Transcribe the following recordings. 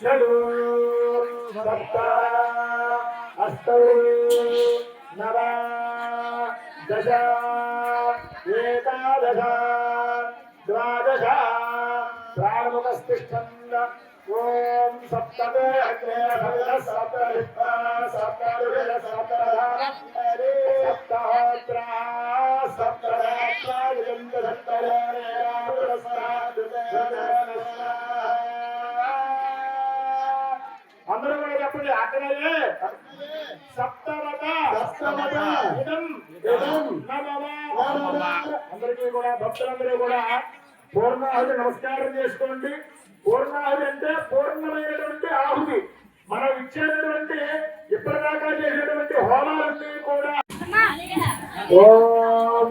षडु सप्त अष्टौ नव दश एकादश द्वादश प्राणमुखस्तिष्ठन् ॐ सप्तमे अग्ने सप्त सप्त सप्त सप्त కూడా చెప్పండి అక్కడే. సప్తవత సప్తవత ఇదం. ఇదం. నమమ. నమమ. అందరికీ కూడా భక్తులందరూ కూడా పూర్ణాహుతి నమస్కారం చేసుకోండి. పూర్ణాహుతి అంటే పూర్ణమైనటువంటి ఆహుతి. మనం ఇచ్చేటటువంటి ఇప్పటిదాకా చేసినటువంటి హోమాలన్నీ కూడా ఓం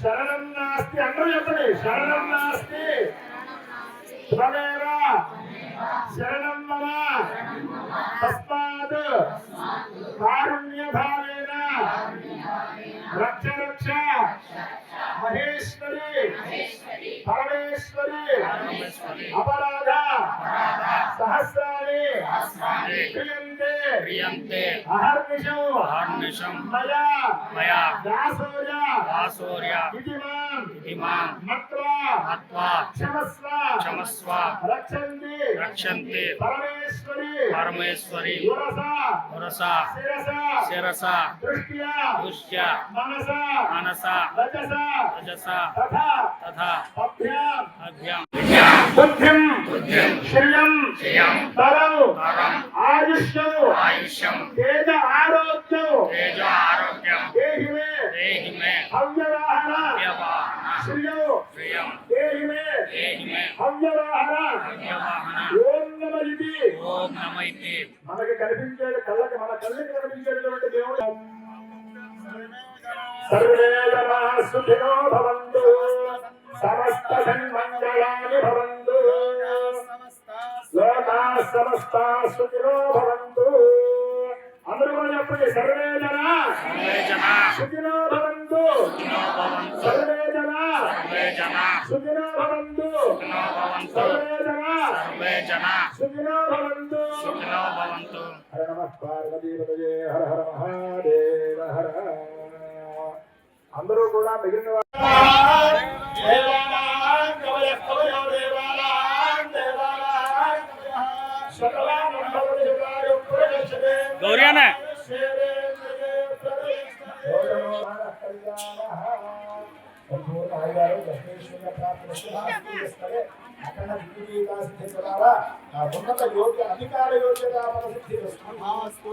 శరణం నాస్తి అందరూ చెప్పండి శరణం నాస్తి త్వమేవ శరణం మమ. తస్మాత్. మహేశ్వరి పరమేశ్వరి అపరాధ సహస్రాణి క్రియంతే క్రియంతే అహర్నిశం అహర్నిశం మయా మయా దాసోజ దాసోర్య ఇది మాం ఇమాం మత్వా మత్వా క్షమస్వ. రక్షంతి. రక్షంతే. పరమేశ్వరి. పరమేశ్వరి. పురస శిరస. దృష్ట్యా. మనస. మనస. రజస. రజస. తథా. అభ్యాం. బుద్ధిం. శ్రియం. శ్రియం. ఆయుష్యం ఆయుష్యం తేజ ఆరోగ్యం తేజ ఆరోగ్యం దేహి మే దేహి మే హవ్యవాహన వ్యవాహన శ్రియం శ్రియం దేహి మే దేహి మే హవ్యవాహన వ్యవాహన ఓం నమ ఇది ఓం నమైతే మనకి కనిపించేది కళ్ళకి మన కళ్ళకి కనిపించేటటువంటి దేవుడు. సర్వే జనా సుఖినో భవంతు సమస్త సన్మంగళాని భవంతు లోకా సమస్త సుఖినో భవంతు. అందరూ కూడా చెప్పండి సర్వే జన సుఖినో భవంతు. సిద్ధి మిగిలిన ఆ ఉన్నత యోగ్య అధికార యోగ్యత సిద్ధి వస్తు